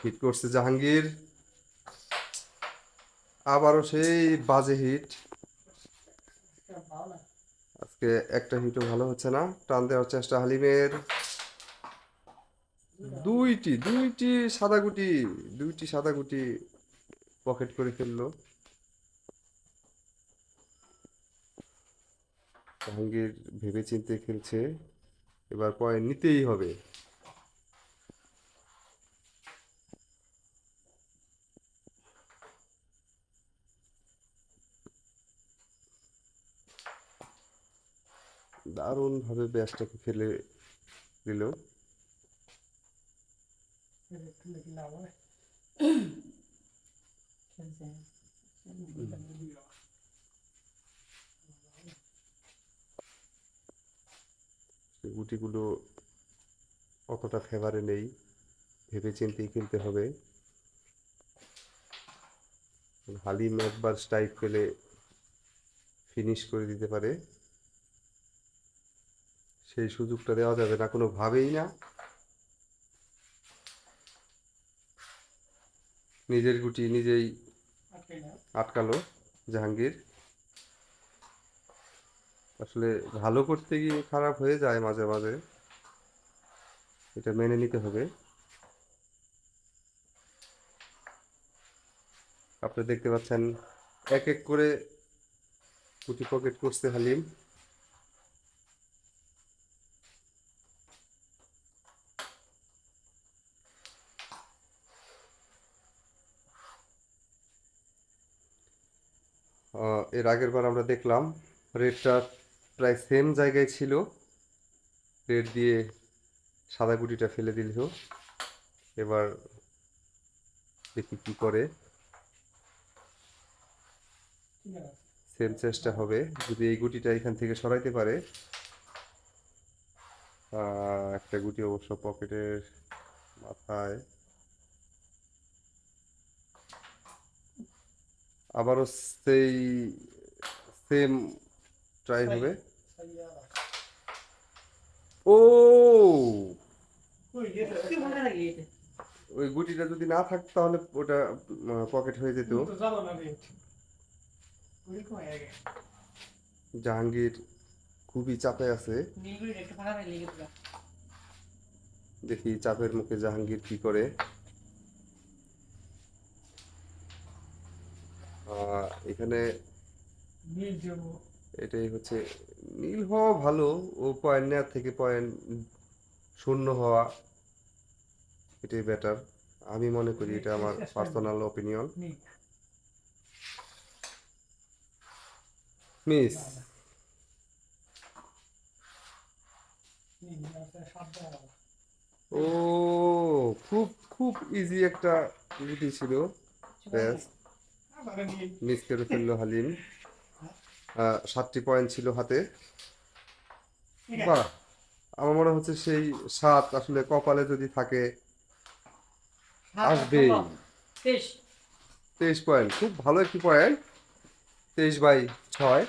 Hit করছে জাহাঙ্গীর। আবারও সেই বাজে হিট। আজকে একটা হিটও ভালো হচ্ছে না। টান দেওয়ার চেষ্টা হালিমের। দুইটি দুইটি সাদা গুটি, দুইটি সাদা গুটি পকেট করে ফেলল জাহাঙ্গীর ভেবে চিন্তে খেলছে। এবার পয়েন্ট নিতেই হবে। দারুণভাবে ব্যাসটাকে ফেলে দিল। গুটিগুলো অতটা ফেভারে নেই ভেবে চিন্তেই খেলতে হবে। হালিম একবার স্ট্রাইক পেলে ফিনিশ করে দিতে পারে। সেই সুযোগটা দেওয়া যাবে না, কোনোভাবেই না। নিজের গুটি নিজেই আটকালো জাহাঙ্গীর। আসলে ভালো করতে গিয়ে খারাপ হয়ে যায় মাঝে মাঝে। এটা মেনে নিতে হবে। আপনি দেখতে পাচ্ছেন এক এক করে গুটি পকেট করছে হালিম। এর আগের বার আমরা দেখলাম রেডটা প্রায় সেম জায়গায় ছিল। রেড দিয়ে সাদা গুটিটা ফেলে দিল। এবার দেখি কি করে। সেম চেষ্টা হবে। যদি এই গুটিটা এখান থেকে সরাইতে পারে একটা গুটি অবশ্য পকেটের মাথায় আবারও সেই সেম ট্রাই হবে। ও! ওই গুটিটা যদি না থাকতো তাহলে ওটা পকেট হয়ে যেত। জাহাঙ্গীর খুবই চাপে আছে। দেখি চাপের মুখে জাহাঙ্গীর কি করে। এখানে এটাই হচ্ছে নীল হওয়া ভালো ও পয়েন্ট নেওয়ার থেকে পয়েন্ট শূন্য হওয়া এটাই বেটার আমি মনে করি এটা আমার পার্সোনাল অপিনিয়ন মিস ও খুব খুব ইজি একটা ছিল। ব্যাস মিস করে ফেলল হালিম সাতটি পয়েন্ট ছিল হাতে। বাহ আমার মনে হচ্ছে সেই সাত আসলে কপালে যদি থাকে আসবেই। তেইশ। পয়েন্ট খুব ভালো একটি পয়েন্ট তেইশ বাই ছয়।